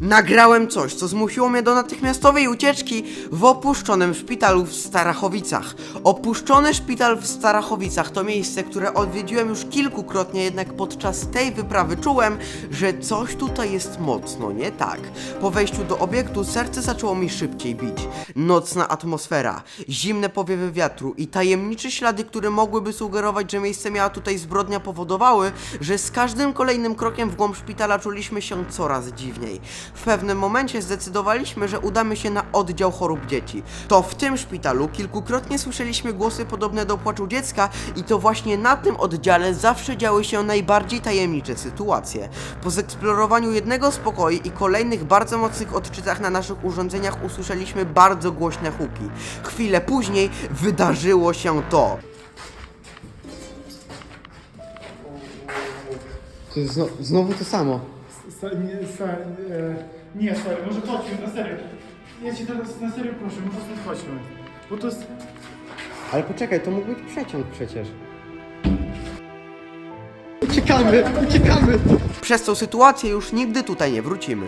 Nagrałem coś, co zmusiło mnie do natychmiastowej ucieczki w opuszczonym szpitalu w Starachowicach. Opuszczony szpital w Starachowicach to miejsce, które odwiedziłem już kilkukrotnie, jednak podczas tej wyprawy czułem, że coś tutaj jest mocno nie tak. Po wejściu do obiektu serce zaczęło mi szybciej bić. Nocna atmosfera, zimne powiewy wiatru i tajemnicze ślady, które mogłyby sugerować, że miejsce miała tutaj zbrodnia powodowały, że z każdym kolejnym krokiem w głąb szpitala czuliśmy się coraz dziwniej. W pewnym momencie zdecydowaliśmy, że udamy się na oddział chorób dzieci. To w tym szpitalu kilkukrotnie słyszeliśmy głosy podobne do płaczu dziecka i to właśnie na tym oddziale zawsze działy się najbardziej tajemnicze sytuacje. Po zeksplorowaniu jednego z pokoi i kolejnych bardzo mocnych odczytach na naszych urządzeniach usłyszeliśmy bardzo głośne huki. Chwilę później wydarzyło się to. Jest znowu to samo. Sta, nie, sta, e, nie, stary, może chodźmy, na serio. Ja cię teraz na serio proszę, może stąd chodźmy. Bo to jest... Ale poczekaj, to mógł być przeciąg przecież. Uciekamy, uciekamy! Przez tą sytuację już nigdy tutaj nie wrócimy.